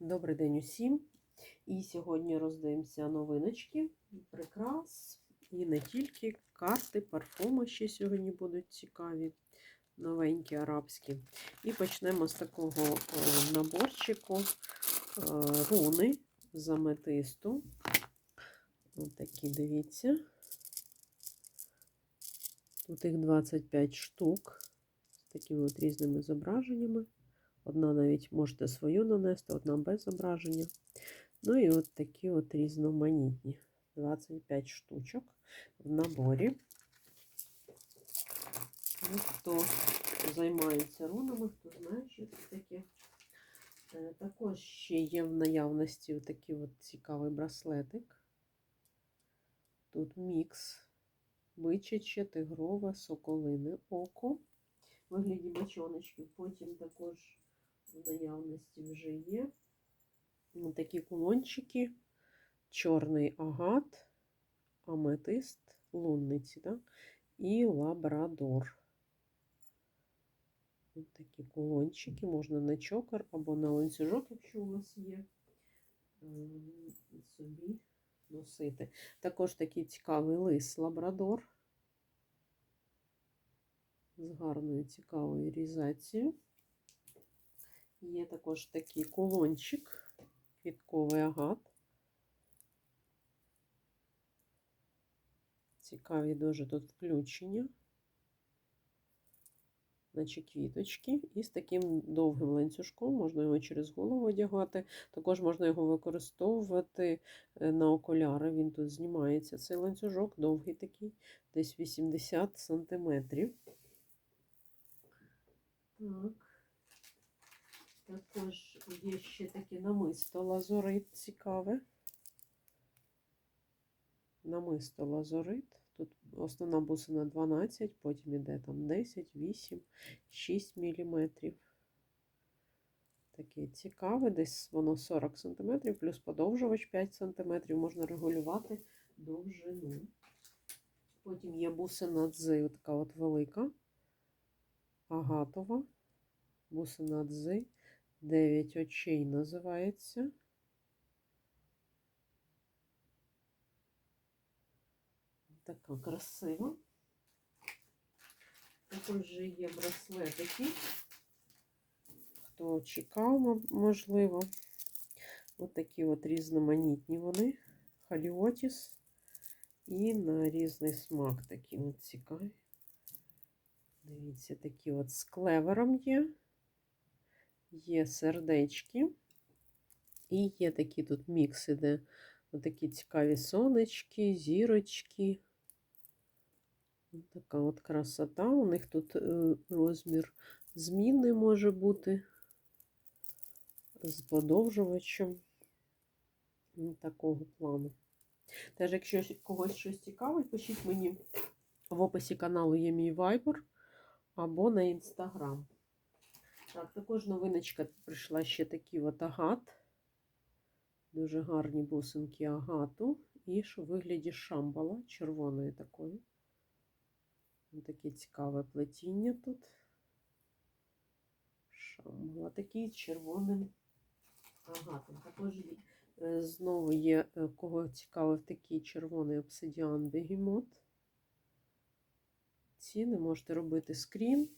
Добрий день усім. І сьогодні роздивимося новиночки, прикрас і не тільки карти, парфуми ще сьогодні будуть цікаві, новенькі арабські. І почнемо з такого е, наборчику е, руни з аметисту. Ось такі, дивіться. Тут їх 25 штук з такими от різними зображеннями. Одна навіть можете свою нанести, одна без зображення. Ну і от такі от різноманітні. 25 штучок в наборі. Ну, Хто займається рунами, хто знає, що це таке. Е, Також ще є в наявності такий от цікавий браслетик. Тут мікс бичаче, тигрове, соколине око вигляді бочоночків. Потім також наявності вже є Ось такі кулончики, чорний агат, аметист, лунниці, да? і лабрадор. Ось такі кулончики, можна на чокер або на ланцюжок, якщо у вас є, ем, собі носити. Також такий цікавий лис лабрадор з гарною цікавою різацією. Є також такий кулончик, квітковий агат. Цікаві дуже тут включення, наче квіточки. І з таким довгим ланцюжком можна його через голову одягати. Також можна його використовувати е, на окуляри. Він тут знімається. Цей ланцюжок довгий такий, десь 80 сантиметрів. Так. Також є ще таке намисто лазурит цікаве. Намисто лазурит. Тут основна бусина 12, потім іде там 10, 8, 6 мм. Таке цікаве, десь воно 40 см, плюс подовжувач 5 см, можна регулювати довжину. Потім є бусина дзи, така от велика, агатова, бусина дзи. Дев'ять очей називається. Така красива. Також є браслетики. Хто чекав, можливо. Ось такі от різноманітні вони. Халіотіс. І на різний смак такі от цікаві. Дивіться, такі от з клевером є є сердечки. І є такі тут мікс іде. Такі цікаві сонечки, зірочки. Така от красота. У них тут е, розмір змінний може бути з подовжувачем такого плану. Теж, якщо когось щось цікавить, пишіть мені в описі каналу є мій Viber або на Instagram. Так, також новиночка прийшла ще такий от агат. Дуже гарні бусинки агату. І що в вигляді шамбала червоної такої. Ось таке цікаве плетіння тут. Шамбала такий червоним агатом. Також е, знову є, е, кого цікавив такий червоний обсидіан бегемот. Ціни можете робити скрін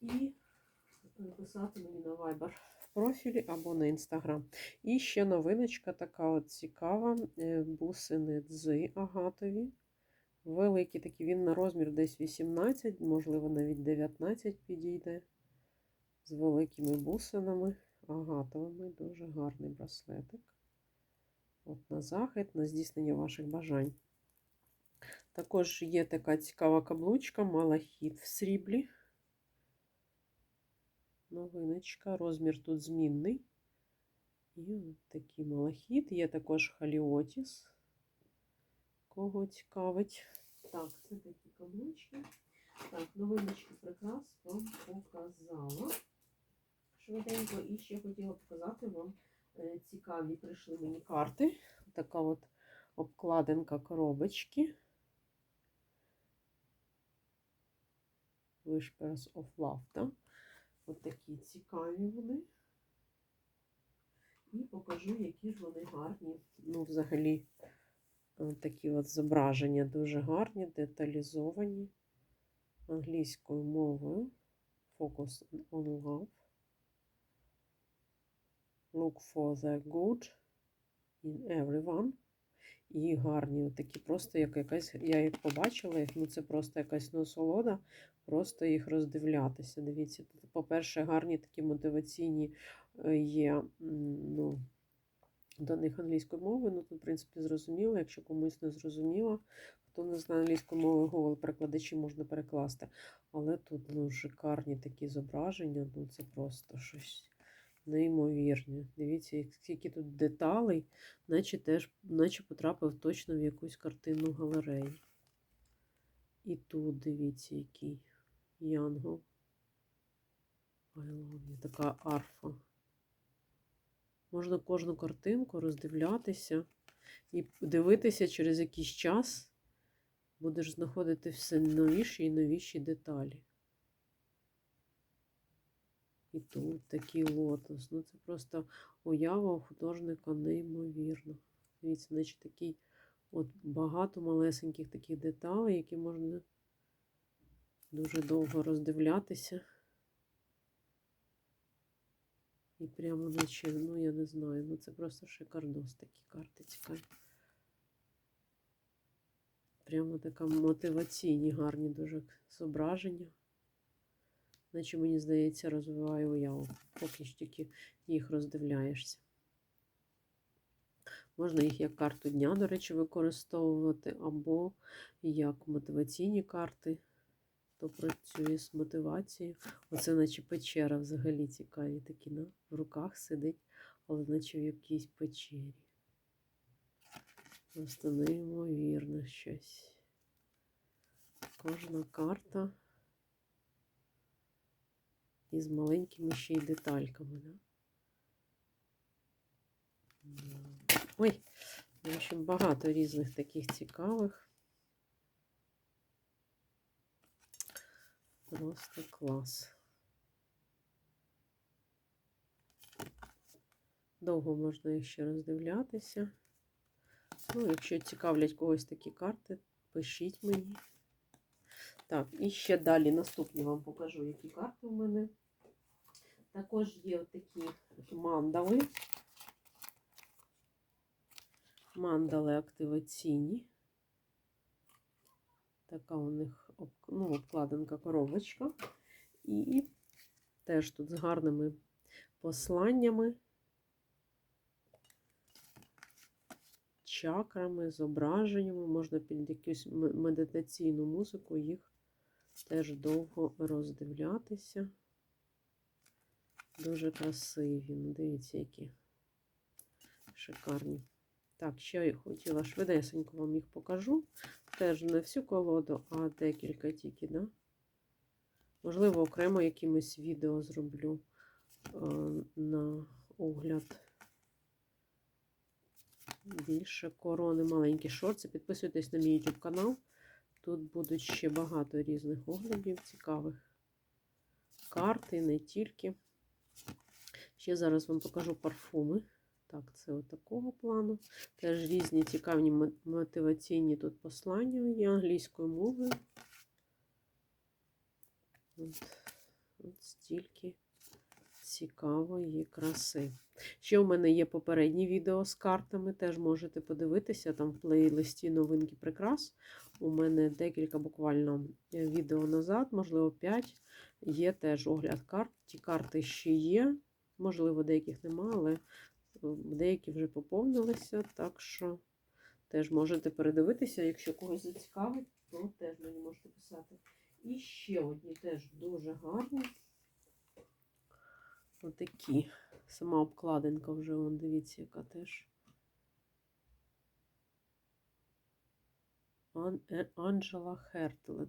і написати мені на Viber в профілі або на Instagram. І ще новиночка така от цікава. е, Бусини дзи агатові. Великий такий, він на розмір десь 18, можливо, навіть 19 підійде. З великими бусинами агатовими. Дуже гарний браслетик. От на захід, на здійснення ваших бажань. Також є така цікава каблучка, малахіт в сріблі новиночка. Розмір тут змінний. І от такий малахіт. Є також халіотіс. Кого цікавить. Так, це такі каблучки. Так, новиночки прикрас вам показала. Швиденько. І ще хотіла показати вам е, цікаві прийшли мені карти. Така от обкладинка коробочки. Whispers of Love, так? Ось такі цікаві вони. І покажу, які ж вони гарні. Ну, взагалі, е, такі от зображення дуже гарні, деталізовані англійською мовою. Focus on love. Look for the good in everyone. І гарні, такі просто як якась. Я їх побачила, ну це просто якась насолода, просто їх роздивлятися. Дивіться, тут, по-перше, гарні такі мотиваційні е, є ну, до них англійської мови. Ну, тут, в принципі, зрозуміло. Якщо комусь не зрозуміло, хто не знає англійської мови, Google перекладачі можна перекласти. Але тут ну, шикарні такі зображення, ну це просто щось неймовірне. Дивіться, скільки тут деталей, наче теж, наче потрапив точно в якусь картинну галерею. І тут дивіться, який янгол. I. Така арфа. Можна кожну картинку роздивлятися і дивитися через якийсь час. Будеш знаходити все новіші і новіші деталі. І тут такий лотос. Ну це просто уява у художника неймовірна. Дивіться, наче такий от багато малесеньких таких деталей, які можна дуже довго роздивлятися. І прямо наче, ну я не знаю, ну це просто шикардос такі карти цікаві. Прямо така мотиваційні, гарні дуже зображення. Наче, мені здається, розвиває уяву, поки ж тільки їх роздивляєшся. Можна їх як карту дня, до речі, використовувати, або як мотиваційні карти, хто працює з мотивацією. Оце наче печера взагалі цікаві такі, да? в руках сидить, але наче в якійсь печері. Просто неймовірно щось. Кожна карта із маленькими ще й детальками. Да. Ой, в общем, багато різних таких цікавих. Просто клас. Довго можна їх ще роздивлятися. Ну, якщо цікавлять когось такі карти, пишіть мені. Так, і ще далі наступні вам покажу, які карти у мене. Також є такі мандали. Мандали активаційні. Така у них ну, обкладинка коробочка. І теж тут з гарними посланнями, чакрами, зображеннями. Можна під якусь медитаційну музику їх теж довго роздивлятися. Дуже красиві. Ну, дивіться, які шикарні. Так, ще я хотіла швидесенько вам їх покажу. Теж не всю колоду, а декілька тільки, да? Можливо, окремо якимось відео зроблю е, на огляд. Більше корони, маленькі шорти. Підписуйтесь на мій YouTube канал. Тут будуть ще багато різних оглядів цікавих. Карти, не тільки. Ще зараз вам покажу парфуми. Так, це от плану. Теж різні цікаві мотиваційні тут послання є англійською мовою. От, от стільки цікавої краси. Ще у мене є попередні відео з картами, теж можете подивитися. Там в плейлисті новинки прикрас. У мене декілька буквально е, відео назад, можливо, 5. Є теж огляд карт. Ті карти ще є. Можливо, деяких нема, але деякі вже поповнилися. Так що теж можете передивитися. Якщо когось зацікавить, то теж мені можете писати. І ще одні теж дуже гарні. Отакі. Сама обкладинка вже, вон, дивіться, яка теж. Е- Анджела Хертлет.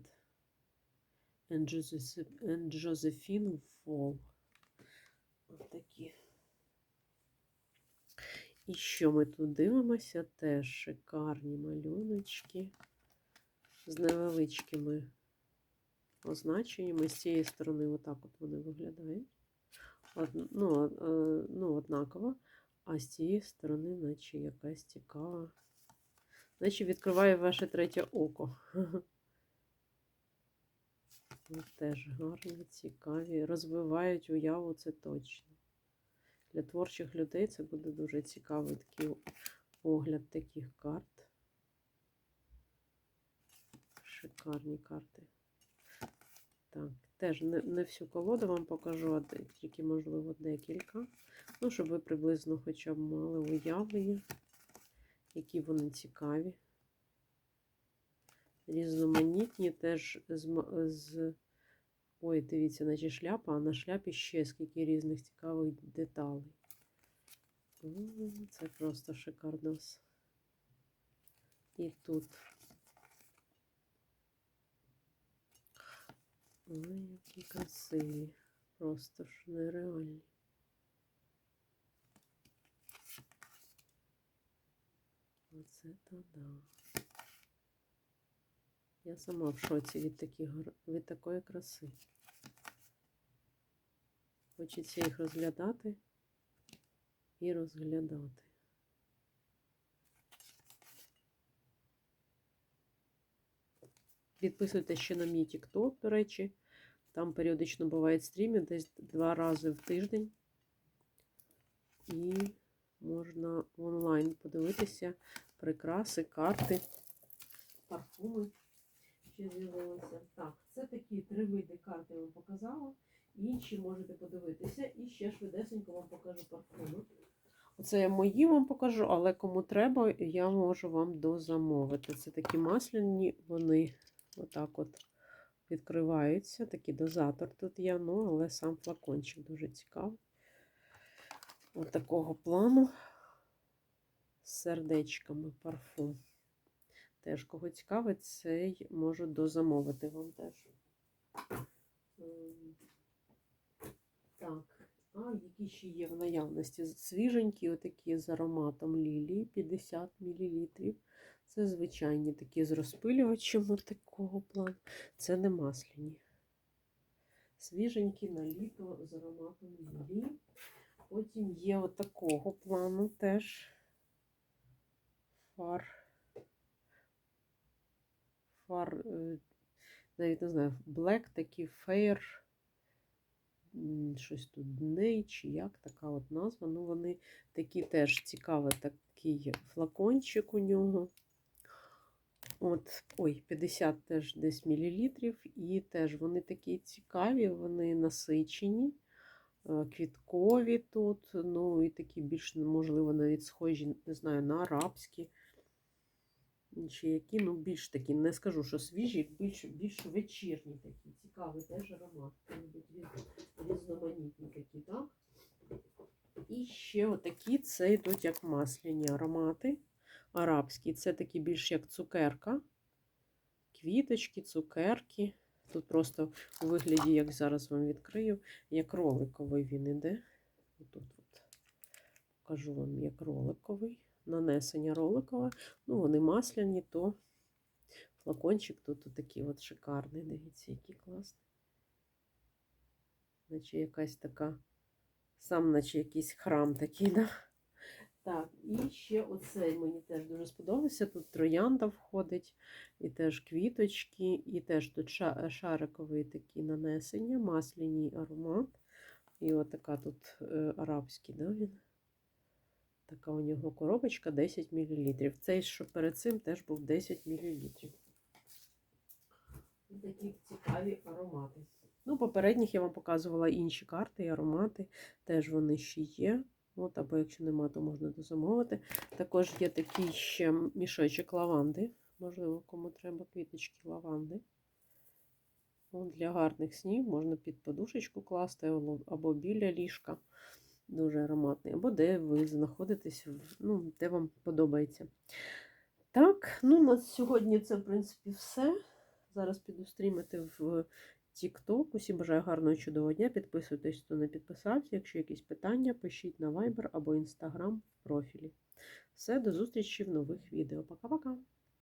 And Joseph- and Josephine Вол. Ось такі. І що ми тут дивимося? Теж шикарні малюночки з невеличкими означеннями. З цієї сторони, отак от вони виглядають. Ну, е, ну, однаково. А з цієї сторони, наче якась цікава. Наче відкриває ваше третє око. Теж гарні, цікаві. Розвивають уяву, це точно. Для творчих людей це буде дуже цікавий такий огляд таких карт. Шикарні карти. Так, теж не, не всю колоду вам покажу, а тільки, можливо, декілька. Ну, щоб ви приблизно хоча б мали уявлення, які вони цікаві. Різноманітні теж з, з Ой, дивіться, наче шляпа, а на шляпі ще скільки різних цікавих деталей. Це просто шикардос. І тут. Ой, які красиві. Просто ж нереальні. Оце то да. Я сама в шоці від, таких, від такої краси. Хочеться їх розглядати і розглядати. Підписуйтесь ще на мій TikTok, до речі. Там періодично бувають стріми, десь два рази в тиждень. І можна онлайн подивитися прикраси, карти, парфуми. Ще з'явилося. Так, це такі три види карт я вам показала. Інші можете подивитися. І ще швидесенько вам покажу парфуми. Оце я мої вам покажу, але кому треба, я можу вам дозамовити. Це такі масляні, вони отак от відкриваються. Такий дозатор тут є, ну, але сам флакончик дуже цікавий. От такого плану з сердечками парфум. Теж кого цікавить, цей можу дозамовити вам теж. Ем, Так, а які ще є в наявності? Свіженькі, отакі з ароматом лілії, 50 мл. Це звичайні такі з розпилювачем такого плану. Це не масляні. Свіженькі на літо з ароматом лілії. Потім є от такого плану теж фар. Фар, е, навіть не знаю, Black такий Fair. Щось тут дней, чи як така от назва. Ну, вони такі теж цікавий такий флакончик у нього. От, ой, 50 теж десь мілілітрів. І теж вони такі цікаві, вони насичені, е, квіткові тут. Ну, і такі більш, можливо, навіть схожі, не знаю, на арабські. Чи які, ну, більш такі, не скажу, що свіжі, більш, більш вечірні такі. Цікавий теж аромат. Різноманітні такі, так? І ще отакі, це йдуть як масляні аромати. Арабські. Це такі більш як цукерка. Квіточки, цукерки. Тут просто у вигляді, як зараз вам відкрию, як роликовий він іде. Тут от покажу вам як роликовий. Нанесення роликове. Ну, вони масляні, то флакончик тут такий от шикарний. Дивіться, який класний. Наче якась така, сам, наче якийсь храм такий, да? Так, і ще оцей мені теж дуже сподобався. Тут троянда входить, і теж квіточки, і теж тут шарикові такі нанесення, масляний аромат. І отака тут е, арабський, да, він. Така у нього коробочка 10 мл. Цей, що перед цим, теж був 10 мл. Такі цікаві аромати. Ну, попередніх я вам показувала інші карти і аромати. Теж вони ще є. От, або якщо нема, то можна дозамовити. Також є такий ще мішочок лаванди. Можливо, кому треба квіточки лаванди. От, для гарних снів можна під подушечку класти або- або біля ліжка. Дуже ароматний. Або де ви знаходитесь, ну, де вам подобається. Так, ну на сьогодні це, в принципі, все. Зараз піду стрімити в TikTok. Усім бажаю гарного чудового дня. Підписуйтесь, хто не підписався. Якщо якісь питання, пишіть на Viber або Instagram в профілі. Все, до зустрічі в нових відео. Пока-пока!